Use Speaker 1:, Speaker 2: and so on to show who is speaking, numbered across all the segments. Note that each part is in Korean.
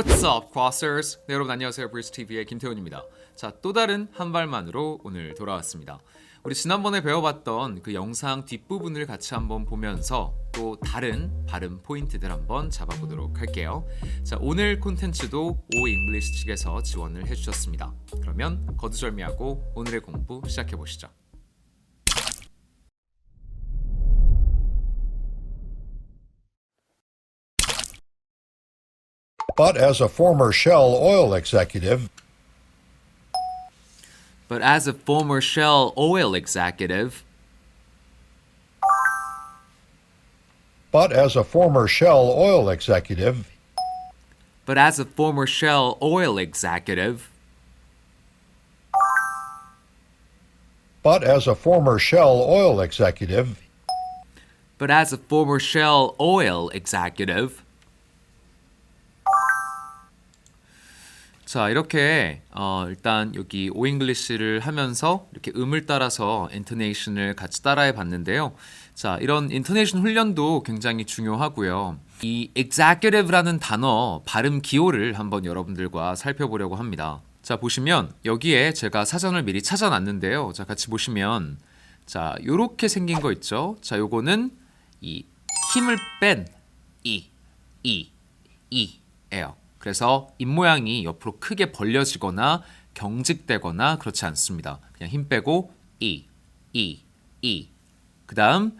Speaker 1: What's up, crossers? 네, 여러분 안녕하세요. 브리스 TV의 김태훈입니다. 자, 또 다른 한 발만으로 오늘 돌아왔습니다. 우리 지난번에 배워봤던 그 영상 뒷부분을 같이 한번 보면서 또 다른 발음 포인트들 한번 잡아보도록 할게요. 자, 오늘 콘텐츠도 오 잉글리시 측에서 지원을 해주셨습니다. 그러면 거두절미하고 오늘의 공부 시작해 보시죠.
Speaker 2: But as a former Shell oil executive,
Speaker 1: But as a former Shell oil executive,
Speaker 2: but as a former Shell oil executive,
Speaker 1: but as a former Shell oil executive,
Speaker 2: but as a former Shell oil executive,
Speaker 1: but as a former Shell oil executive. 자, 이렇게 어, 일단 여기 오잉글리시를 하면서 이렇게 음을 따라서 인토네이션을 같이 따라해 봤는데요. 자, 이런 인토네이션 훈련도 굉장히 중요하고요. 이 executive라는 단어 발음 기호를 한번 여러분들과 살펴보려고 합니다. 자, 보시면 여기에 제가 사전을 미리 찾아놨는데요. 자, 같이 보시면 자, 요렇게 생긴 거 있죠? 자, 요거는 이 힘을 뺀 이, 이, 이예요. 그래서 입 모양이 옆으로 크게 벌려지거나 경직되거나 그렇지 않습니다. 그냥 힘 빼고 이, 이, 이. 그 다음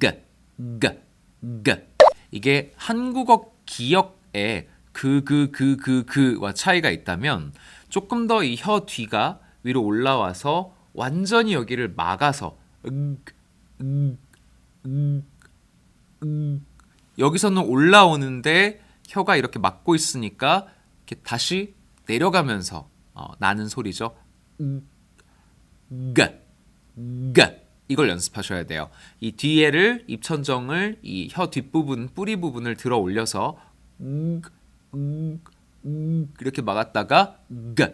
Speaker 1: g, g, g. 이게 한국어 기억에 그, 그, 그, 그, 그와 차이가 있다면 조금 더 이 혀 뒤가 위로 올라와서 완전히 여기를 막아서. 여기서는 올라오는데 혀가 이렇게 막고 있으니까 이렇게 다시 내려가면서 어, 나는 소리죠. 음, g, g 이걸 연습하셔야 돼요. 이 뒤에를 입천정을 이 혀 뒷부분 뿌리 부분을 들어 올려서 음, 이렇게 막았다가 g,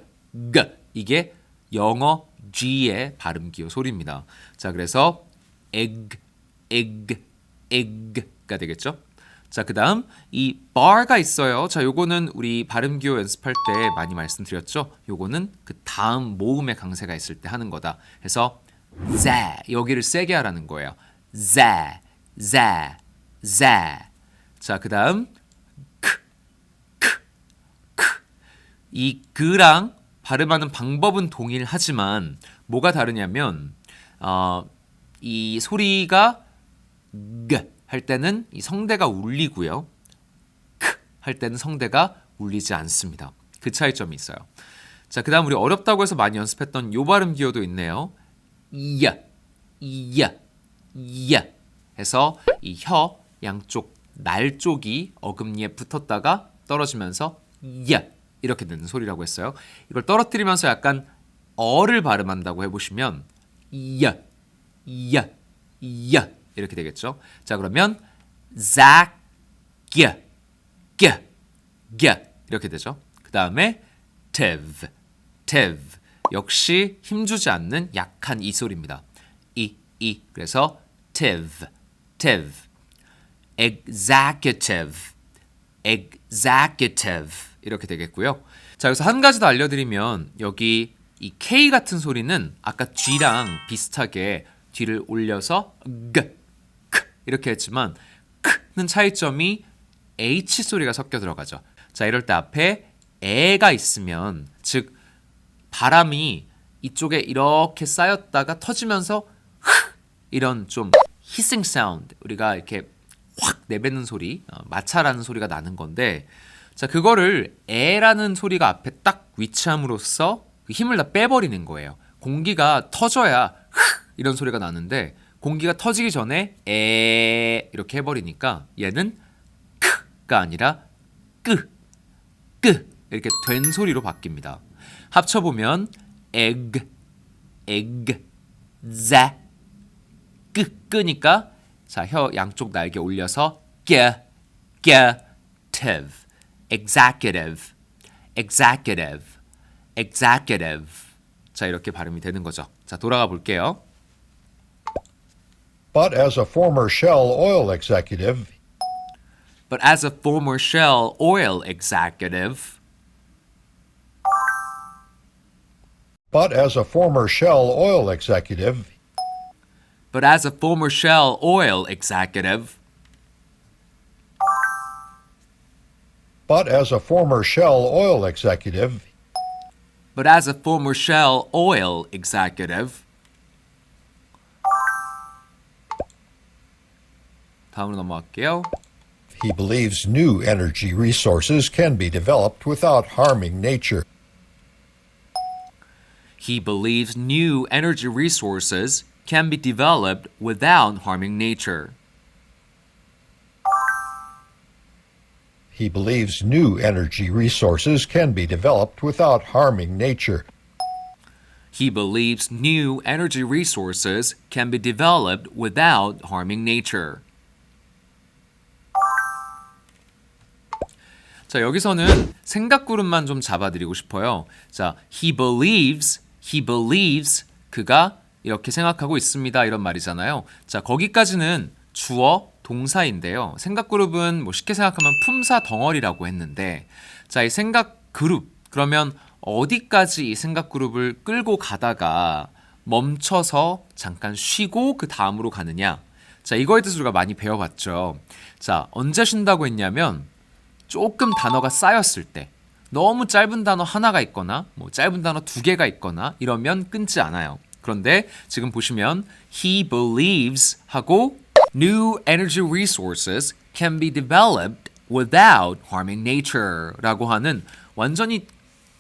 Speaker 1: g 이게 영어 G의 발음 기호 소리입니다. 자, 그래서 egg, egg, egg가 되겠죠? 자, 그 다음 이 bar가 있어요. 자, 요거는 우리 발음 기호 연습할 때 많이 말씀드렸죠. 요거는 그 다음 모음의 강세가 있을 때 하는 거다. 그래서 z 여기를 세게 하라는 거예요. z z z 자, 그 다음 크, 크, 크. 이 그랑 발음하는 방법은 동일하지만 뭐가 다르냐면 어, 이 소리가 g 할 때는 이 성대가 울리고요. 크 할 때는 성대가 울리지 않습니다. 그 차이점이 있어요. 자, 그다음 우리 어렵다고 해서 많이 연습했던 요 발음 기호도 있네요. 이야, 이야, 이야 해서 이 혀 양쪽 날 쪽이 어금니에 붙었다가 떨어지면서 이야 이렇게 되는 소리라고 했어요. 이걸 떨어뜨리면서 약간 어를 발음한다고 해보시면 이야, 이야, 이야 이렇게 되겠죠. 자 그러면 자, 겨, 겨, 겨 이렇게 되죠. 그 다음에 tev, tev 역시 힘주지 않는 약한 이 소리입니다. 이, 이 그래서 tev, tev executive, executive 이렇게 되겠고요. 자 여기서 한 가지 더 알려드리면 여기 이 K 같은 소리는 아까 G랑 비슷하게 뒤를 올려서 G, K 이렇게 했지만 K는 차이점이 H 소리가 섞여 들어가죠. 자 이럴 때 앞에 에가 있으면 즉 바람이 이쪽에 이렇게 쌓였다가 터지면서 흐 이런 좀 히싱 사운드 우리가 이렇게 확 내뱉는 소리 어, 마찰하는 소리가 나는 건데 자 그거를 에라는 소리가 앞에 딱 위치함으로써 그 힘을 다 빼버리는 거예요. 공기가 터져야 흐 이런 소리가 나는데 공기가 터지기 전에 에 이렇게 해버리니까 얘는 크가 아니라 끄, 끄 이렇게 된 소리로 바뀝니다. 합쳐보면 egg, egg, za, 끄, 끄니까 자, 혀 양쪽 날개 올려서 ge, ge, tive, executive, executive, executive. 자, 이렇게 발음이 되는 거죠. 자, 돌아가 볼게요.
Speaker 2: But as a former Shell oil executive,
Speaker 1: But as a former Shell oil executive,
Speaker 2: But as a former Shell oil executive,
Speaker 1: but as a former Shell oil executive,
Speaker 2: but as a former Shell oil executive,
Speaker 1: but as a former Shell oil executive. 다음으로 넘어갈게요.
Speaker 2: he believes new energy resources can be developed without harming nature.
Speaker 1: He believes new energy resources can be developed without harming nature.
Speaker 2: He believes new energy resources can be developed without harming nature.
Speaker 1: He believes new energy resources can be developed without harming nature. 자, 여기서는 생각 그룹만 좀 잡아드리고 싶어요. 자, he believes, he believes, 그가 이렇게 생각하고 있습니다. 이런 말이잖아요. 자, 거기까지는 주어, 동사인데요. 생각 그룹은 뭐 쉽게 생각하면 품사 덩어리라고 했는데, 자, 이 생각 그룹, 그러면 어디까지 이 생각 그룹을 끌고 가다가 멈춰서 잠깐 쉬고 그 다음으로 가느냐. 자, 이거에 대해서 우리가 많이 배워봤죠. 자, 언제 쉰다고 했냐면, 조금 단어가 쌓였을 때 너무 짧은 단어 하나가 있거나 뭐 짧은 단어 두 개가 있거나 이러면 끊지 않아요. 그런데 지금 보시면 he believes 하고 new energy resources can be developed without harming nature라고 하는 완전히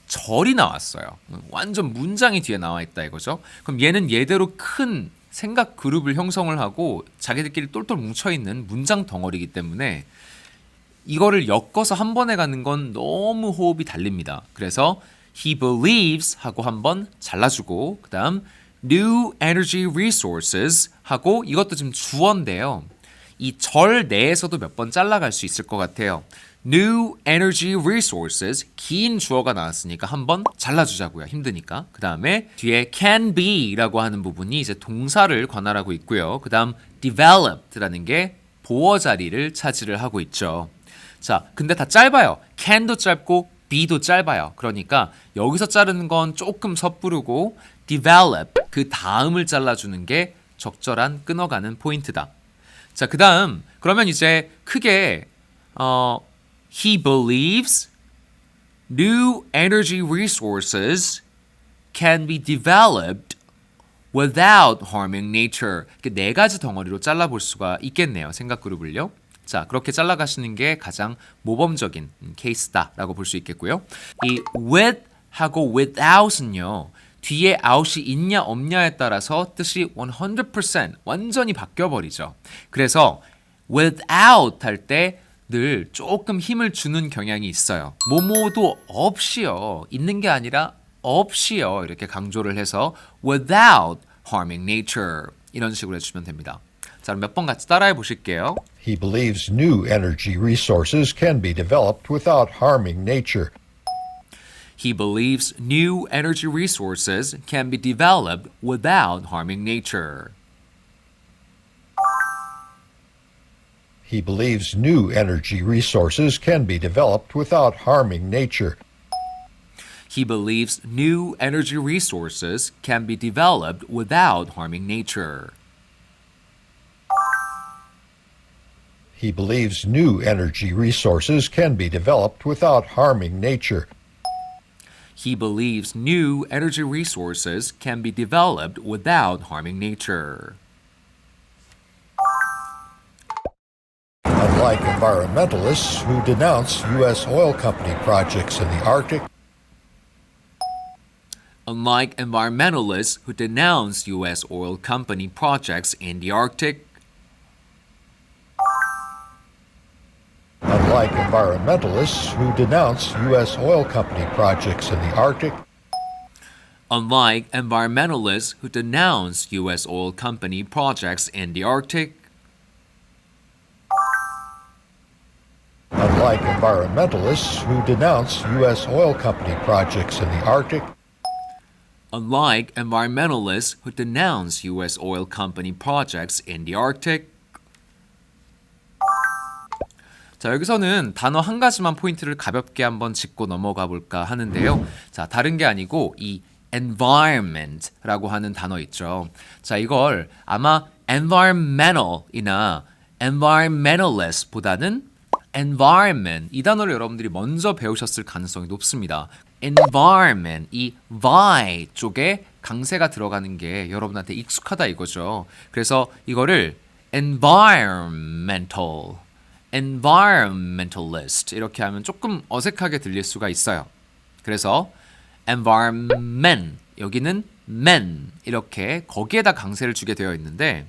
Speaker 1: 절이 나왔어요. 완전 문장이 뒤에 나와 있다 이거죠. 그럼 얘는 얘대로 큰 생각 그룹을 형성을 하고 자기들끼리 똘똘 뭉쳐 있는 문장 덩어리이기 때문에 이거를 엮어서 한 번에 가는 건 너무 호흡이 달립니다. 그래서 he believes 하고 한번 잘라주고 그다음 new energy resources 하고 이것도 지금 주어인데요. 이 절 내에서도 몇 번 잘라갈 수 있을 것 같아요. new energy resources 긴 주어가 나왔으니까 한번 잘라주자고요. 힘드니까. 그 다음에 뒤에 can be라고 하는 부분이 이제 동사를 관할하고 있고요. 그 다음 developed라는 게 보어 자리를 차지를 하고 있죠. 자, 근데 다 짧아요. can도 짧고 be도 짧아요. 그러니까 여기서 자르는 건 조금 섣부르고 develop 그 다음을 잘라주는 게 적절한 끊어가는 포인트다. 자, 그 다음 그러면 이제 크게 어, he believes new energy resources can be developed without harming nature. 네 가지 덩어리로 잘라볼 수가 있겠네요. 생각 그룹을요. 자, 그렇게 잘라가시는 게 가장 모범적인 음, 케이스다라고 볼 수 있겠고요. 이 with 하고 without은요. 뒤에 out이 있냐 없냐에 따라서 뜻이 100% 완전히 바뀌어 버리죠. 그래서 without 할때 늘 조금 힘을 주는 경향이 있어요. 뭐뭐도 없이요. 있는 게 아니라 없이요. 이렇게 강조를 해서 without harming nature 이런 식으로 해주시면 됩니다. 자, 몇 번 같이 따라해 보실게요.
Speaker 2: He believes new energy resources can be developed without harming nature.
Speaker 1: He believes new energy resources can be developed without harming nature.
Speaker 2: He believes new energy resources can be developed without harming nature.
Speaker 1: He believes new energy resources can be developed without harming nature.
Speaker 2: He believes new energy resources can be developed without harming nature.
Speaker 1: He believes new energy resources can be developed without harming nature.
Speaker 2: Unlike environmentalists who denounce U.S. oil company projects in the Arctic,
Speaker 1: Unlike environmentalists who denounce U.S. oil company projects in the Arctic,
Speaker 2: unlike environmentalists who denounce U.S. oil company projects in the Arctic,
Speaker 1: unlike environmentalists who denounce U.S. oil company projects in the Arctic,
Speaker 2: unlike environmentalists who denounce U.S. oil company projects in the Arctic,
Speaker 1: unlike environmentalists who denounce U.S. oil company projects in the Arctic. 자, 여기서는 단어 한 가지만 포인트를 가볍게 한번 짚고 넘어가 볼까 하는데요. 자, 다른 게 아니고 이 environment라고 하는 단어 있죠. 자, 이걸 아마 environmental이나 environmentalist보다는 environment 이 단어를 여러분들이 먼저 배우셨을 가능성이 높습니다. environment 이 vi 쪽에 강세가 들어가는 게 여러분한테 익숙하다 이거죠. 그래서 이거를 environmental environmentalist 이렇게 하면 조금 어색하게 들릴 수가 있어요. 그래서 environment 여기는 men 이렇게 거기에다 강세를 주게 되어 있는데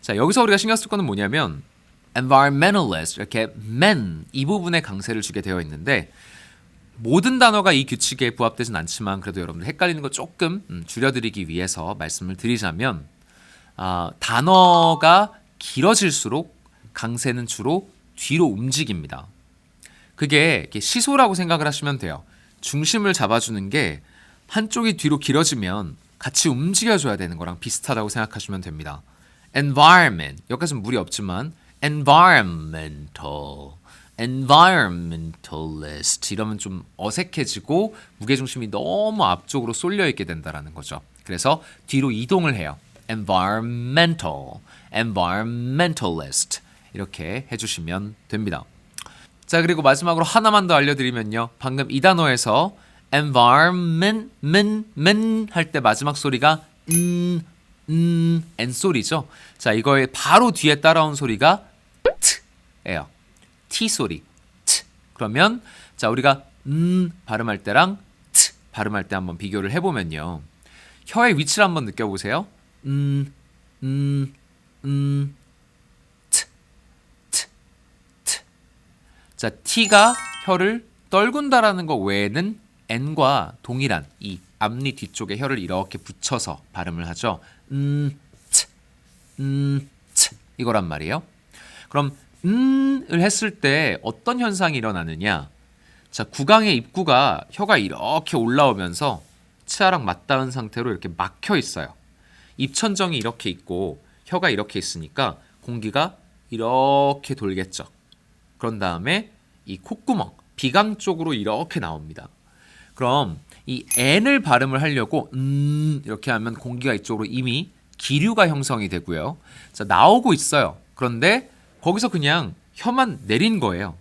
Speaker 1: 자 여기서 우리가 신경 쓸 거는 뭐냐면 environmentalist 이렇게 men 이 부분에 강세를 주게 되어 있는데 모든 단어가 이 규칙에 부합되진 않지만 그래도 여러분들 헷갈리는 거 조금 음, 줄여드리기 위해서 말씀을 드리자면 아, 단어가 길어질수록 강세는 주로 뒤로 움직입니다. 그게 시소라고 생각을 하시면 돼요. 중심을 잡아주는 게 한쪽이 뒤로 길어지면 같이 움직여줘야 되는 거랑 비슷하다고 생각하시면 됩니다. environment 여기까지는 무리 없지만 environmental, environmentalist 이러면 좀 어색해지고 무게 중심이 너무 앞쪽으로 쏠려 있게 된다라는 거죠. 그래서 뒤로 이동을 해요. environmental, environmentalist 이렇게 해주시면 됩니다. 자 그리고 마지막으로 하나만 더 알려드리면요. 방금 이 단어에서 environment, men, men 할 때 마지막 소리가 음, 음, n 소리죠. 자 이거의 바로 뒤에 따라온 소리가 t예요. t 소리. t. 그러면 자 우리가 음 발음할 때랑 t 발음할 때 한번 비교를 해보면요. 혀의 위치를 한번 느껴보세요. 음, 음, 음, 트, 트, 트. 자, t가 혀를 떨군다라는 거 외에는 n과 동일한 이 앞니 뒤쪽에 혀를 이렇게 붙여서 발음을 하죠. 음, 트, 음, 트 이거란 말이에요. 그럼 음을 했을 때 어떤 현상이 일어나느냐? 자, 구강의 입구가 혀가 이렇게 올라오면서 치아랑 맞닿은 상태로 이렇게 막혀 있어요. 입천정이 이렇게 있고 혀가 이렇게 있으니까 공기가 이렇게 돌겠죠. 그런 다음에 이 콧구멍, 비강 쪽으로 이렇게 나옵니다. 그럼 이 n을 발음을 하려고 음 이렇게 하면 공기가 이쪽으로 이미 기류가 형성이 되고요. 자, 나오고 있어요. 그런데 거기서 그냥 혀만 내린 거예요.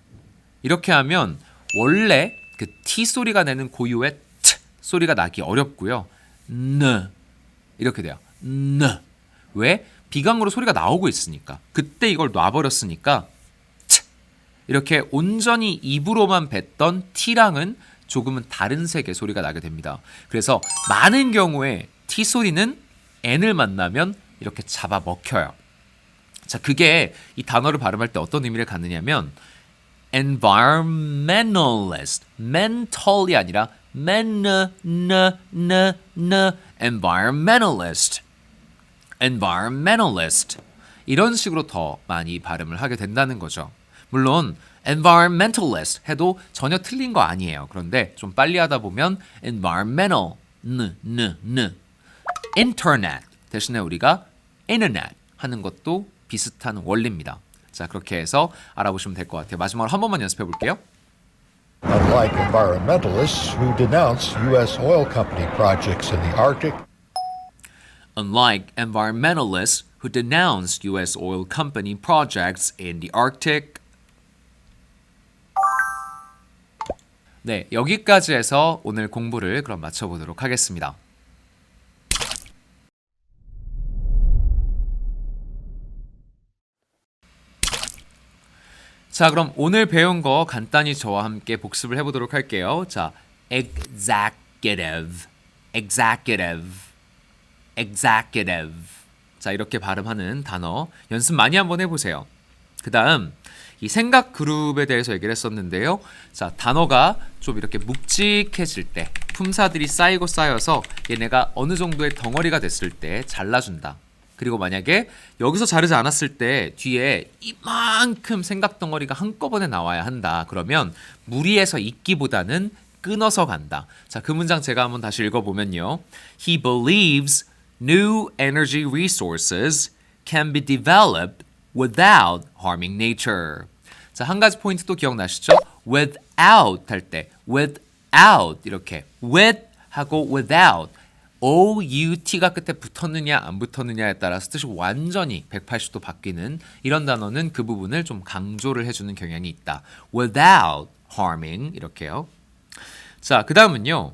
Speaker 1: 이렇게 하면 원래 그 T 소리가 내는 고유의 T 소리가 나기 어렵고요. 느 이렇게 돼요. 느 왜? 비강으로 소리가 나오고 있으니까. 그때 이걸 놔버렸으니까 치. 이렇게 온전히 입으로만 뱉던 T랑은 조금은 다른 색의 소리가 나게 됩니다. 그래서 많은 경우에 T 소리는 N을 만나면 이렇게 잡아 먹혀요. 자, 그게 이 단어를 발음할 때 어떤 의미를 갖느냐면 environmentalist, mental이 아니라 men, n, n, n, environmentalist, environmentalist 이런 식으로 더 많이 발음을 하게 된다는 거죠. 물론 environmentalist 해도 전혀 틀린 거 아니에요. 그런데 좀 빨리 하다 보면 environmental, n, n, n, internet 대신에 우리가 internet 하는 것도 비슷한 원리입니다. 자, 그렇게 해서 알아보시면 될 것 같아요. 마지막으로 한 번만 연습해 볼게요.
Speaker 2: Unlike environmentalists who denounce U.S. oil company projects in the Arctic,
Speaker 1: Unlike environmentalists who denounce U.S. oil company projects in the Arctic. 네, 여기까지 해서 오늘 공부를 그럼 마쳐보도록 하겠습니다. 자, 그럼 오늘 배운 거 간단히 저와 함께 복습을 해보도록 할게요. 자, executive, executive, executive. 자, 이렇게 발음하는 단어 연습 많이 한번 해보세요. 그 다음, 이 생각 그룹에 대해서 얘기를 했었는데요. 자, 단어가 좀 이렇게 묵직해질 때, 품사들이 쌓이고 쌓여서 얘네가 어느 정도의 덩어리가 됐을 때 잘라준다. 그리고 만약에 여기서 자르지 않았을 때 뒤에 이만큼 생각 덩어리가 한꺼번에 나와야 한다. 그러면 무리해서 읽기보다는 끊어서 간다. 자, 그 문장 제가 한번 다시 읽어보면요. He believes new energy resources can be developed without harming nature. 자, 한 가지 포인트 또 기억나시죠? without 할 때 without 이렇게 with 하고 without out가 끝에 붙었느냐 안 붙었느냐에 따라서 뜻이 완전히 180도 바뀌는 이런 단어는 그 부분을 좀 강조를 해주는 경향이 있다. without harming 이렇게요. 자, 그 다음은요.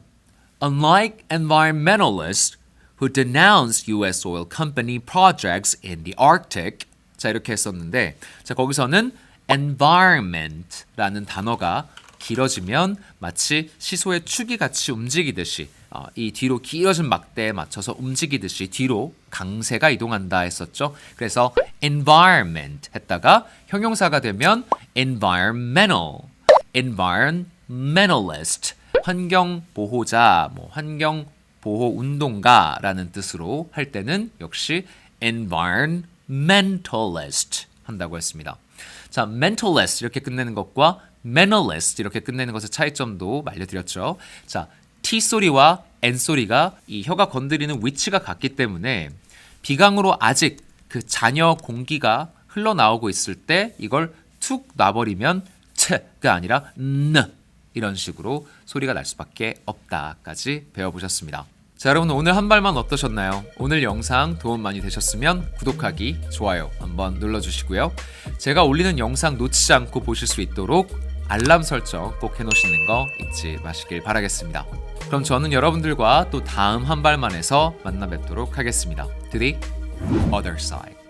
Speaker 1: Unlike environmentalists who denounce U.S. oil company projects in the Arctic. 자, 이렇게 했었는데, 자, 거기서는 environment라는 단어가 길어지면 마치 시소의 축이 같이 움직이듯이 어, 이 뒤로 길어진 막대에 맞춰서 움직이듯이 뒤로 강세가 이동한다 했었죠. 그래서 environment 했다가 형용사가 되면 environmental, environmentalist, 환경 보호자, 뭐 환경 보호 운동가라는 뜻으로 할 때는 역시 environmentalist 한다고 했습니다. 자, mentalist 이렇게 끝내는 것과 mentalist 이렇게 끝내는 것의 차이점도 알려드렸죠. 자, T 소리와 N 소리가 이 혀가 건드리는 위치가 같기 때문에 비강으로 아직 그 잔여 공기가 흘러나오고 있을 때 이걸 툭 놔버리면 트가 아니라 느 이런 식으로 소리가 날 수밖에 없다까지 배워보셨습니다. 자 여러분 오늘 한 발만 어떠셨나요? 오늘 영상 도움 많이 되셨으면 구독하기, 좋아요 한번 눌러주시고요. 제가 올리는 영상 놓치지 않고 보실 수 있도록 알람 설정 꼭 해놓으시는 거 잊지 마시길 바라겠습니다. 그럼 저는 여러분들과 또 다음 한 발만에서 만나 뵙도록 하겠습니다. To the other side.